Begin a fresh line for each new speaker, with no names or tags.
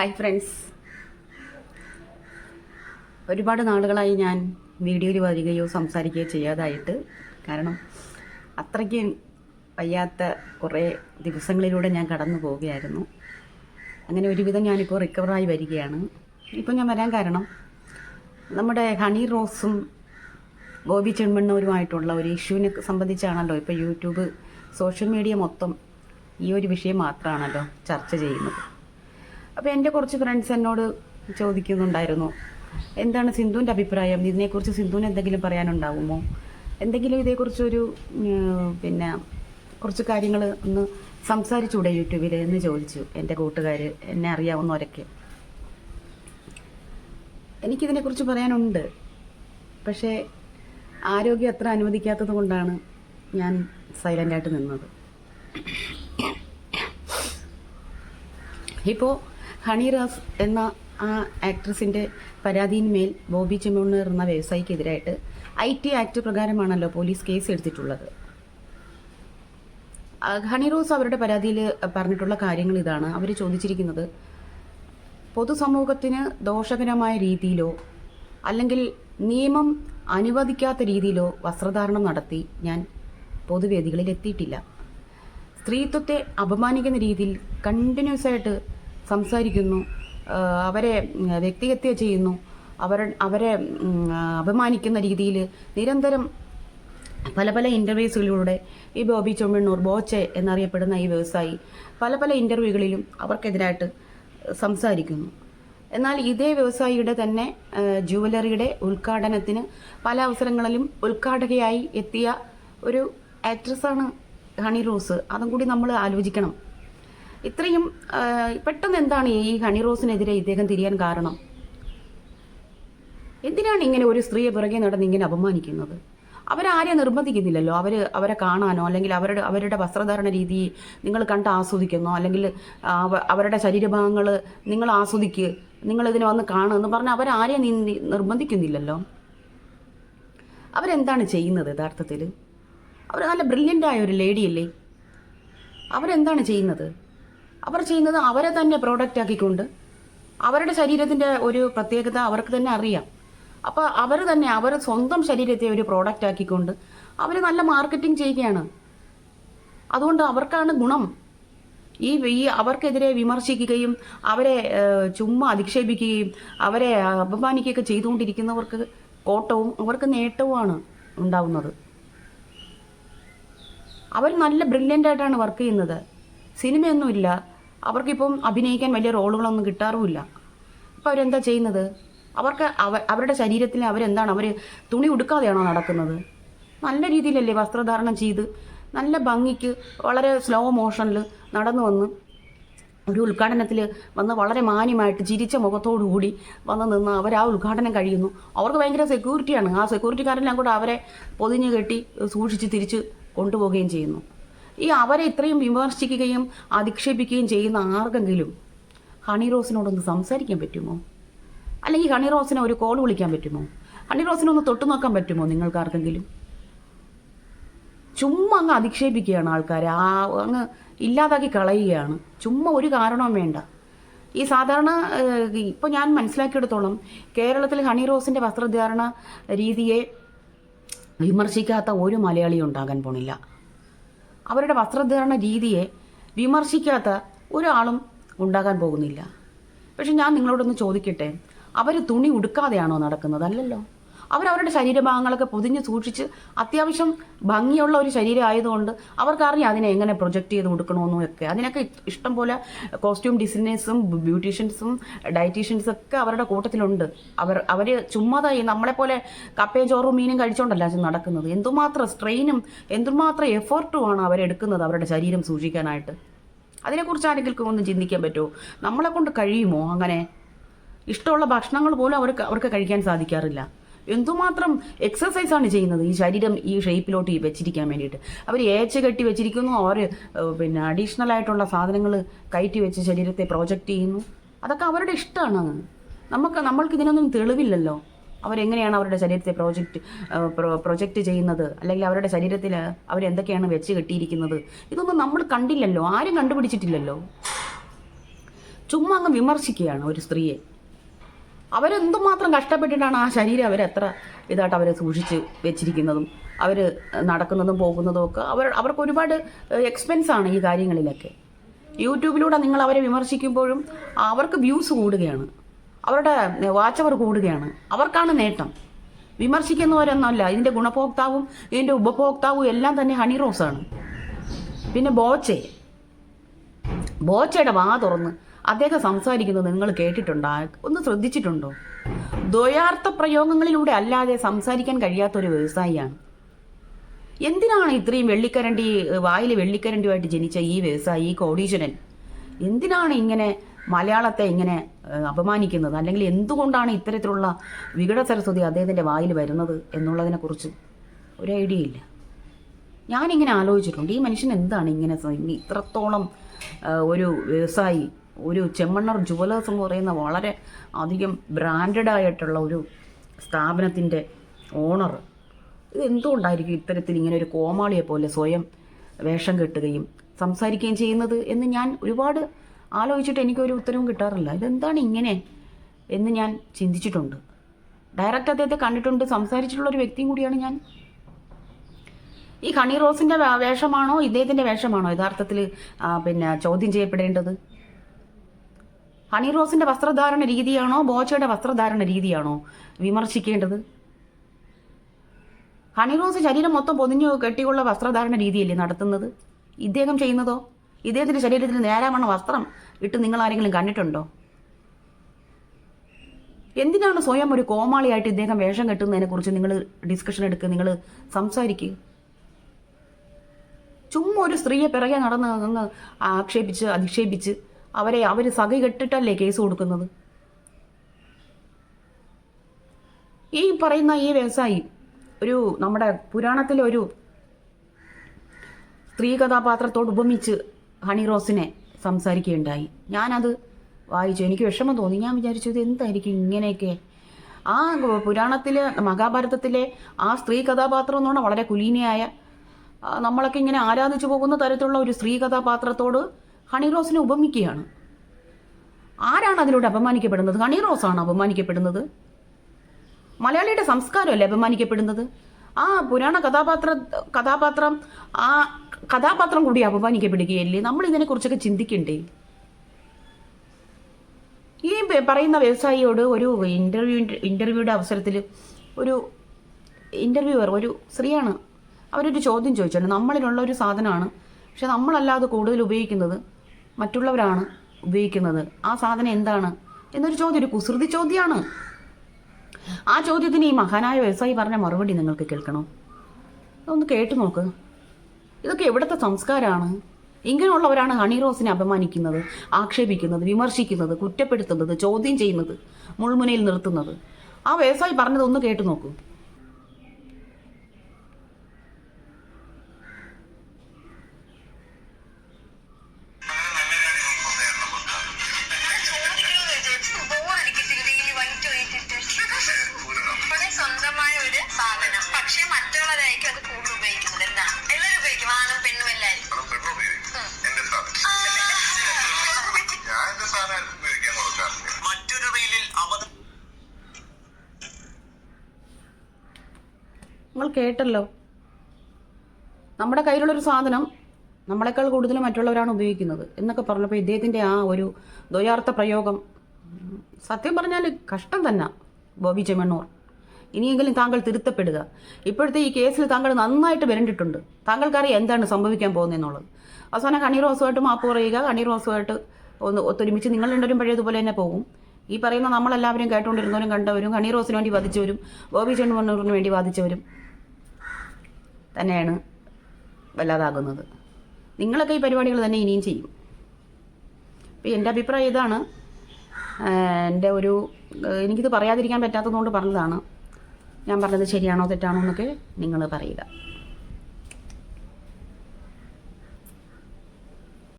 Hi friends ഒരുപാട് നാളുകളായി ഞാൻ വീഡിയോയിൽ വരികയോ സംസാരിക്കുകയോ ചെയ്യാതായിട്ട്. കാരണം അത്രയ്ക്ക് വയ്യാത്ത കുറേ ദിവസങ്ങളിലൂടെ ഞാൻ കടന്നു പോവുകയായിരുന്നു. അങ്ങനെ ഒരുവിധം ഞാനിപ്പോൾ റിക്കവറായി വരികയാണ്. ഇപ്പോൾ ഞാൻ വരാൻ കാരണം നമ്മുടെ ഹണി റോസും ഗോപി ചെമ്മണ്ണൂരുമായിട്ടുള്ള ഒരു ഇഷ്യൂവിനെ സംബന്ധിച്ചാണല്ലോ ഇപ്പോൾ യൂട്യൂബ് സോഷ്യൽ മീഡിയ മൊത്തം ഈ ഒരു വിഷയം മാത്രമാണല്ലോ ചർച്ച ചെയ്യുന്നത്. അപ്പോൾ എന്റെ കുറച്ച് ഫ്രണ്ട്സ് എന്നോട് ചോദിക്കുന്നുണ്ടായിരുന്നു. എന്താണ് സിന്ധുവിന്റെ അഭിപ്രായം? ഇതിനെക്കുറിച്ച് സിന്ധുവിന് എന്തെങ്കിലും പറയാനുണ്ടാകുമോ എന്തെങ്കിലും ഇതേക്കുറിച്ചൊരു പിന്നെ കുറച്ച് കാര്യങ്ങൾ ഒന്ന് സംസാരിച്ചൂടെ യൂട്യൂബിൽ എന്ന് ചോദിച്ചു എന്റെ കൂട്ടുകാർ എന്നെ അറിയാവുന്നവരൊക്കെ. എനിക്കിതിനെക്കുറിച്ച് പറയാനുണ്ട്. പക്ഷേ ആരോഗ്യം അത്ര അനുവദിക്കാത്തത് കൊണ്ടാണ് ഞാൻ സൈലന്റായിട്ട് നിന്നത്. ഇപ്പോൾ ഹണിറാസ് എന്ന ആ ആക്ട്രസിന്റെ പരാതിയിന്മേൽ ബോബി ചെമ്മണ്ണൂർ എന്ന വ്യവസായിക്കെതിരായിട്ട് ഐ ടി ആക്ട് പ്രകാരമാണല്ലോ പോലീസ് കേസ് എടുത്തിട്ടുള്ളത് ആ, ഹണി റോസ് അവരുടെ പരാതിയിൽ പറഞ്ഞിട്ടുള്ള കാര്യങ്ങൾ ഇതാണ്. അവർ ചോദിച്ചിരിക്കുന്നത് പൊതുസമൂഹത്തിന് ദോഷകരമായ രീതിയിലോ അല്ലെങ്കിൽ നിയമം അനുവദിക്കാത്ത രീതിയിലോ വസ്ത്രധാരണം നടത്തി ഞാൻ പൊതുവേദികളിൽ എത്തിയിട്ടില്ല സ്ത്രീത്വത്തെ അപമാനിക്കുന്ന രീതിയിൽ കണ്ടിന്യൂസ് ആയിട്ട് സംസാരിക്കുന്നു അവരെ വ്യക്തിഹത്യ ചെയ്യുന്നു അവർ അവരെ അപമാനിക്കുന്ന രീതിയിൽ നിരന്തരം പല പല ഇന്റർവ്യൂസുകളിലൂടെ ഈ ബോബി ചൊമ്മണ്ണൂർ ബോച്ചെ എന്നറിയപ്പെടുന്ന ഈ വ്യവസായി പല പല ഇന്റർവ്യൂകളിലും അവർക്കെതിരായിട്ട് സംസാരിക്കുന്നു. എന്നാൽ ഇതേ വ്യവസായിയുടെ തന്നെ ജുവലറിയുടെ ഉദ്ഘാടനത്തിന് പല അവസരങ്ങളിലും ഉദ്ഘാടകയായി എത്തിയ ഒരു ആക്ട്രസ്സാണ് ഹണി റോസ്. അതും കൂടി നമ്മൾ ആലോചിക്കണം. ഇത്രയും പെട്ടെന്ന് എന്താണ് ഈ ഹണി റോസിനെതിരെ ഇദ്ദേഹം തിരിയാൻ കാരണം? എന്തിനാണ് ഇങ്ങനെ ഒരു സ്ത്രീയെ പിറകെ നടന്ന് ഇങ്ങനെ അപമാനിക്കുന്നത്? അവരാരെയും നിർബന്ധിക്കുന്നില്ലല്ലോ. അവർ അവരെ കാണാനോ അല്ലെങ്കിൽ അവരുടെ അവരുടെ വസ്ത്രധാരണ രീതി നിങ്ങൾ കണ്ട് ആസ്വദിക്കുന്നോ അല്ലെങ്കിൽ അവരുടെ ശരീരഭാഗങ്ങൾ നിങ്ങൾ ആസ്വദിക്കുക നിങ്ങളിതിനെ വന്ന് കാണുക എന്ന് പറഞ്ഞാൽ അവരാരെയും നി- നിർബന്ധിക്കുന്നില്ലല്ലോ. അവരെന്താണ് ചെയ്യുന്നത് യഥാർത്ഥത്തിൽ? അവർ നല്ല ബ്രില്യന്റായ ഒരു ലേഡിയല്ലേ അവരെന്താണ് ചെയ്യുന്നത്? അവർ ചെയ്യുന്നത് അവരെ തന്നെ പ്രോഡക്റ്റ് ആക്കിക്കൊണ്ട് അവരുടെ ശരീരത്തിന്റെ ഒരു പ്രത്യേകത അവർക്ക് തന്നെ അറിയാം. അപ്പോൾ അവർ തന്നെ അവർ സ്വന്തം ശരീരത്തെ ഒരു പ്രോഡക്റ്റ് ആക്കിക്കൊണ്ട് അവർ നല്ല മാർക്കറ്റിംഗ് ചെയ്യുകയാണ്. അതുകൊണ്ട് അവർക്കാണ് ഗുണം. ഈ ഈ അവർക്കെതിരെ വിമർശിക്കുകയും അവരെ ചുമ്മാ അധിക്ഷേപിക്കുകയും അവരെ അപമാനിക്കുകയൊക്കെ ചെയ്തുകൊണ്ടിരിക്കുന്നവർക്ക് കോട്ടവും അവർക്ക് നേട്ടവുമാണ് ഉണ്ടാവുന്നത്. അവർ നല്ല ബ്രില്യന്റ് ആയിട്ടാണ് വർക്ക് ചെയ്യുന്നത്. സിനിമയൊന്നുമില്ല. അവർക്കിപ്പം അഭിനയിക്കാൻ വലിയ റോളുകളൊന്നും കിട്ടാറുമില്ല. അപ്പോൾ അവരെന്താ ചെയ്യുന്നത്? അവർക്ക് അവ അവരുടെ ശരീരത്തിൽ അവരെന്താണ്? അവർ തുണി ഉടുക്കാതെയാണോ നടക്കുന്നത്? നല്ല രീതിയിലല്ലേ വസ്ത്രധാരണം ചെയ്ത് നല്ല ഭംഗിക്ക് വളരെ സ്ലോ മോഷനിൽ നടന്നു വന്ന് ഒരു ഉദ്ഘാടനത്തിൽ വന്ന് വളരെ മാന്യമായിട്ട് ചിരിച്ച മുഖത്തോടു കൂടി വന്ന് നിന്ന് അവർ ആ ഉദ്ഘാടനം കഴിയുന്നു. അവർക്ക് ഭയങ്കര സെക്യൂരിറ്റിയാണ് ആ സെക്യൂരിറ്റിക്കാരെല്ലാം കൂടെ അവരെ പൊതിഞ്ഞ് കെട്ടി സൂക്ഷിച്ച് തിരിച്ച് കൊണ്ടുപോവുകയും ചെയ്യുന്നു. ഈ അവരെ ഇത്രയും വിമർശിക്കുകയും അധിക്ഷേപിക്കുകയും ചെയ്യുന്ന ആർക്കെങ്കിലും ഹണി റോസിനോടൊന്ന് സംസാരിക്കാൻ പറ്റുമോ? അല്ലെങ്കിൽ ഹണി റോസിനെ ഒരു കോൾ വിളിക്കാൻ പറ്റുമോ? ഹണി റോസിനെ ഒന്ന് തൊട്ടു നോക്കാൻ പറ്റുമോ നിങ്ങൾക്ക് ആർക്കെങ്കിലും? ചുമ്മാ അങ്ങ് അധിക്ഷേപിക്കുകയാണ് ആൾക്കാരെ. ആ അങ്ങ് ഇല്ലാതാക്കി കളയുകയാണ്. ചുമ്മാ ഒരു കാരണവും വേണ്ട. ഈ സാധാരണ ഇപ്പോൾ ഞാൻ മനസ്സിലാക്കിയെടുത്തോളം കേരളത്തിൽ ഹണി റോസിന്റെ വസ്ത്രധാരണ രീതിയെ വിമർശിക്കാത്ത ഒരു മലയാളിയും ഉണ്ടാകാൻ പോണില്ല. അവരുടെ വസ്ത്രധാരണ രീതിയെ വിമർശിക്കാത്ത ഒരാളും ഉണ്ടാകാൻ പോകുന്നില്ല. പക്ഷെ ഞാൻ നിങ്ങളോടൊന്ന് ചോദിക്കട്ടെ? അവർ തുണി ഉടുക്കാതെയാണോ നടക്കുന്നത്? അല്ലല്ലോ. അവരവരുടെ ശരീരഭാഗങ്ങളൊക്കെ പൊതിഞ്ഞ് സൂക്ഷിച്ച് അത്യാവശ്യം ഭംഗിയുള്ള ഒരു ശരീരം ആയതുകൊണ്ട് അവർക്കറിയാം അതിനെ എങ്ങനെ പ്രൊജക്റ്റ് ചെയ്ത് കൊടുക്കണമെന്നും ഒക്കെ. അതിനൊക്കെ ഇഷ്ടം പോലെ കോസ്റ്റ്യൂം ഡിസൈനേഴ്സും ബ്യൂട്ടീഷ്യൻസും ഡയറ്റീഷ്യൻസും ഒക്കെ അവരുടെ കൂട്ടത്തിലുണ്ട്. അവർ അവർ ചുമ്മാതായി നമ്മളെപ്പോലെ കപ്പയും ചോറും മീനും കഴിച്ചുകൊണ്ടല്ല നടക്കുന്നത്. എന്തുമാത്രം സ്ട്രെയിനും എന്തുമാത്രം എഫേർട്ടുമാണ് അവരെടുക്കുന്നത് അവരുടെ ശരീരം സൂക്ഷിക്കാനായിട്ട്. അതിനെക്കുറിച്ച് ആരെങ്കിലും ഒന്നും ചിന്തിക്കാൻ പറ്റുമോ? നമ്മളെ കൊണ്ട് കഴിയുമോ അങ്ങനെ? ഇഷ്ടമുള്ള ഭക്ഷണങ്ങൾ പോലും അവർക്ക് അവർക്ക് കഴിക്കാൻ സാധിക്കാറില്ല. എന്തുമാത്രം ആണ് ചെയ്യുന്നത്? ഈ ശരീരം ഈ ഷേപ്പിലോട്ട് വെച്ചിരിക്കാൻ വേണ്ടിയിട്ട്. അവർ ഏച്ച് കെട്ടി വെച്ചിരിക്കുന്നു അവർ പിന്നെ അഡീഷണൽ ആയിട്ടുള്ള സാധനങ്ങൾ കയറ്റി വെച്ച് ശരീരത്തെ പ്രോജക്റ്റ് ചെയ്യുന്നു. അതൊക്കെ അവരുടെ ഇഷ്ടമാണ്. നമുക്ക് നമ്മൾക്ക് ഇതിനൊന്നും തെളിവില്ലല്ലോ. അവരെങ്ങനെയാണ് അവരുടെ ശരീരത്തെ പ്രോജക്റ്റ് പ്രൊജക്റ്റ് ചെയ്യുന്നത്? അല്ലെങ്കിൽ അവരുടെ ശരീരത്തിൽ അവരെന്തൊക്കെയാണ് വെച്ച് കെട്ടിയിരിക്കുന്നത്? ഇതൊന്നും നമ്മൾ കണ്ടില്ലല്ലോ. ആരും കണ്ടുപിടിച്ചിട്ടില്ലല്ലോ. ചുമ്മാ അങ്ങ് വിമർശിക്കുകയാണ് ഒരു സ്ത്രീയെ. അവരെന്തുമാത്രം കഷ്ടപ്പെട്ടിട്ടാണ് ആ ശരീരം അവരെത്ര ഇതായിട്ട് അവരെ സൂക്ഷിച്ച് വെച്ചിരിക്കുന്നതും അവർ നടക്കുന്നതും പോകുന്നതും ഒക്കെ. അവർ അവർക്ക് ഒരുപാട് എക്സ്പെൻസ് ആണ് ഈ കാര്യങ്ങളിലൊക്കെ. യൂട്യൂബിലൂടെ നിങ്ങൾ അവരെ വിമർശിക്കുമ്പോഴും അവർക്ക് വ്യൂസ് കൂടുകയാണ്. അവരുടെ വാച്ച് അവർ കൂടുകയാണ്. അവർക്കാണ് നേട്ടം. വിമർശിക്കുന്നവരൊന്നുമല്ല. ഇതിന്റെ ഗുണഭോക്താവും ഇതിന്റെ ഉപഭോക്താവും എല്ലാം തന്നെ ഹണി റോസാണ് പിന്നെ ബോച്ചെ. ബോച്ചയുടെ വാ തുറന്ന് അദ്ദേഹം സംസാരിക്കുന്നത് നിങ്ങൾ കേട്ടിട്ടുണ്ടോ? ഒന്ന് ശ്രദ്ധിച്ചിട്ടുണ്ടോ? ദ്വയാർത്ഥ പ്രയോഗങ്ങളിലൂടെ അല്ലാതെ സംസാരിക്കാൻ കഴിയാത്ത ഒരു വ്യവസായിയാണ്. എന്തിനാണ് ഇത്രയും വെള്ളിക്കരണ്ടി വായിൽ വെള്ളിക്കരണ്ടിയുമായിട്ട് ജനിച്ച ഈ വ്യവസായി ഈ കോടീശ്വരൻ? എന്തിനാണ് ഇങ്ങനെ മലയാളത്തെ ഇങ്ങനെ അപമാനിക്കുന്നത്? അല്ലെങ്കിൽ എന്തുകൊണ്ടാണ് ഇത്തരത്തിലുള്ള വികട സരസ്വതി അദ്ദേഹത്തിന്റെ വായിൽ വരുന്നത് എന്നുള്ളതിനെക്കുറിച്ച് ഒരു ഐഡിയ ഇല്ല. ഞാനിങ്ങനെ ആലോചിച്ചിട്ടുണ്ട് ഈ മനുഷ്യൻ എന്താണ് ഇങ്ങനെ ഇത്രത്തോളം ഒരു വ്യവസായി? ഒരു ചെമ്മണ്ണർ ജുവലേഴ്സ് എന്ന് പറയുന്ന വളരെ അധികം ബ്രാൻഡഡ് ആയിട്ടുള്ള ഒരു സ്ഥാപനത്തിന്റെ ഓണർ ഇത് എന്തുകൊണ്ടായിരിക്കും ഇത്തരത്തിൽ ഇങ്ങനെ ഒരു കോമാളിയെ പോലെ സ്വയം വേഷം കെട്ടുകയും സംസാരിക്കുകയും ചെയ്യുന്നത് എന്ന് ഞാൻ ഒരുപാട് ആലോചിച്ചിട്ട് എനിക്കൊരു ഉത്തരവും കിട്ടാറില്ല. ഇതെന്താണ് ഇങ്ങനെ എന്ന് ഞാൻ ചിന്തിച്ചിട്ടുണ്ട്. ഡയറക്റ്റ് അദ്ദേഹത്തെ കണ്ടിട്ടുണ്ട് സംസാരിച്ചിട്ടുള്ള ഒരു വ്യക്തിയും കൂടിയാണ് ഞാൻ. ഈ ഹണി റോസിന്റെ വേഷമാണോ ഇദ്ദേഹത്തിന്റെ വേഷമാണോ യഥാർത്ഥത്തിൽ പിന്നെ ചോദ്യം ചെയ്യപ്പെടേണ്ടത്? ഹണി റോസിന്റെ വസ്ത്രധാരണ രീതിയാണോ ബോച്ചയുടെ വസ്ത്രധാരണ രീതിയാണോ വിമർശിക്കേണ്ടത്? ഹണി റോസ് ശരീരം മൊത്തം പൊതിഞ്ഞു കെട്ടിയുള്ള വസ്ത്രധാരണ രീതിയല്ലേ നടത്തുന്നത്? ഇദ്ദേഹം ചെയ്യുന്നതോ? ഇദ്ദേഹത്തിന്റെ ശരീരത്തിൽ നേരാമണ വസ്ത്രം ഇട്ട് നിങ്ങൾ ആരെങ്കിലും കണ്ടിട്ടുണ്ടോ? എന്തിനാണ് സ്വയം ഒരു കോമാളിയായിട്ട് ഇദ്ദേഹം വേഷം കെട്ടുന്നതിനെ കുറിച്ച് നിങ്ങൾ ഡിസ്കഷൻ എടുക്കുക നിങ്ങൾ സംസാരിക്കുക? ചുമ്മാ ഒരു സ്ത്രീയെ പിറകെ നടന്ന് അങ്ങ് ആക്ഷേപിച്ച് അധിക്ഷേപിച്ച് അവരെ അവർ സഖി കെട്ടിട്ടല്ലേ കേസ് കൊടുക്കുന്നത്? ഈ പറയുന്ന ഈ വ്യവസായി ഒരു നമ്മുടെ പുരാണത്തിലെ ഒരു സ്ത്രീ കഥാപാത്രത്തോട് ഉപമിച്ച് ഹണി റോസിനെ സംസാരിക്കുകയുണ്ടായി. ഞാനത് വായിച്ചു. എനിക്ക് വിഷമം തോന്നി. ഞാൻ വിചാരിച്ചു ഇത് എന്തായിരിക്കും ഇങ്ങനെയൊക്കെ? ആ പുരാണത്തിലെ മഹാഭാരതത്തിലെ ആ സ്ത്രീ കഥാപാത്രം എന്ന് പറഞ്ഞാൽ വളരെ കുലീനയായ നമ്മളൊക്കെ ഇങ്ങനെ ആരാധിച്ചു പോകുന്ന തരത്തിലുള്ള ഒരു സ്ത്രീ കഥാപാത്രത്തോട് ഹണി റോസിനെ ഉപമിക്കുകയാണ്. ആരാണ് അതിലൂടെ അപമാനിക്കപ്പെടുന്നത്? ഹണി ആണ് അപമാനിക്കപ്പെടുന്നത്? മലയാളിയുടെ സംസ്കാരമല്ലേ അപമാനിക്കപ്പെടുന്നത്? ആ പുരാണ കഥാപാത്ര കഥാപാത്രം ആ കഥാപാത്രം കൂടി അപമാനിക്കപ്പെടുകയല്ലേ? നമ്മൾ ഇതിനെക്കുറിച്ചൊക്കെ ചിന്തിക്കണ്ടേ? ഈ പറയുന്ന വ്യവസായിയോട് ഒരു ഇന്റർവ്യൂ ഇന്റർവ്യൂയുടെ അവസരത്തിൽ ഒരു ഇന്റർവ്യൂവർ ഒരു സ്ത്രീയാണ് അവരൊരു ചോദ്യം ചോദിച്ചിട്ടുണ്ട് നമ്മളിലുള്ള ഒരു സാധനമാണ്. പക്ഷെ നമ്മളല്ലാതെ കൂടുതൽ ഉപയോഗിക്കുന്നത് മറ്റുള്ളവരാണ് ഉപയോഗിക്കുന്നത്. ആ സാധനം എന്താണ്? എന്നൊരു ചോദ്യം ഒരു കുസൃതി ചോദ്യമാണ് ആ ചോദ്യത്തിന് ഈ മഹാനായ വ്യവസായി പറഞ്ഞ മറുപടി നിങ്ങൾക്ക് കേൾക്കണോ? ഒന്ന് കേട്ടു നോക്ക്. ഇതൊക്കെ എവിടുത്തെ സംസ്കാരമാണ് ഇങ്ങനെയുള്ളവരാണ് ഹണി റോസിനെ അപമാനിക്കുന്നത് ആക്ഷേപിക്കുന്നത് വിമർശിക്കുന്നത് കുറ്റപ്പെടുത്തുന്നത് ചോദ്യം ചെയ്യുന്നത് മുൾമുനയിൽ നിർത്തുന്നത്. ആ വ്യവസായി പറഞ്ഞത് ഒന്ന് കേട്ടു നോക്കൂ. നിങ്ങൾ കേട്ടല്ലോ. നമ്മുടെ കയ്യിലുള്ളൊരു സാധനം നമ്മളെക്കാൾ കൂടുതൽ മറ്റുള്ളവരാണ് ഉപയോഗിക്കുന്നത് എന്നൊക്കെ പറഞ്ഞപ്പോൾ ഇദ്ദേഹത്തിന്റെ ആ ഒരു ദ്വയാർത്ഥ പ്രയോഗം സത്യം പറഞ്ഞാൽ കഷ്ടം തന്നെ ബോബി ചെമ്മണ്ണൂർ. ഇനിയെങ്കിലും താങ്കൾ തിരുത്തപ്പെടുക. ഇപ്പോഴത്തെ ഈ കേസിൽ താങ്കൾ നന്നായിട്ട് വരണ്ടിട്ടുണ്ട്. താങ്കൾക്കറിയാം എന്താണ് സംഭവിക്കാൻ പോകുന്നതെന്നുള്ളത്. അവസാനം കണ്ണീർ റോസുമായിട്ട് മാപ്പ് പറയുക കണ്ണീർ റോസുമായിട്ട് ഒന്ന് ഒത്തൊരുമിച്ച് നിങ്ങൾ രണ്ടുപേരും പഴയതുപോലെ തന്നെ പോകും. ഈ പറയുന്ന നമ്മളെല്ലാവരും കേട്ടുകൊണ്ടിരുന്നവരും കണ്ടവരും കണ്ണീർ റോസിന് വേണ്ടി വധിച്ചവരും ബോബി ചെമ്മണ്ണൂറിന് വേണ്ടി വാദിച്ചവരും തന്നെയാണ് വല്ലാതാകുന്നത്. നിങ്ങളൊക്കെ ഈ പരിപാടികൾ തന്നെ ഇനിയും ചെയ്യും. അപ്പോൾ എന്റെ അഭിപ്രായം ഇതാണ്. എന്റെ ഒരു എനിക്കിത് പറയാതിരിക്കാൻ പറ്റാത്തതുകൊണ്ട് പറഞ്ഞതാണ്. ഞാൻ പറഞ്ഞത് ശരിയാണോ തെറ്റാണോ എന്നൊക്കെ നിങ്ങൾ പറയുക.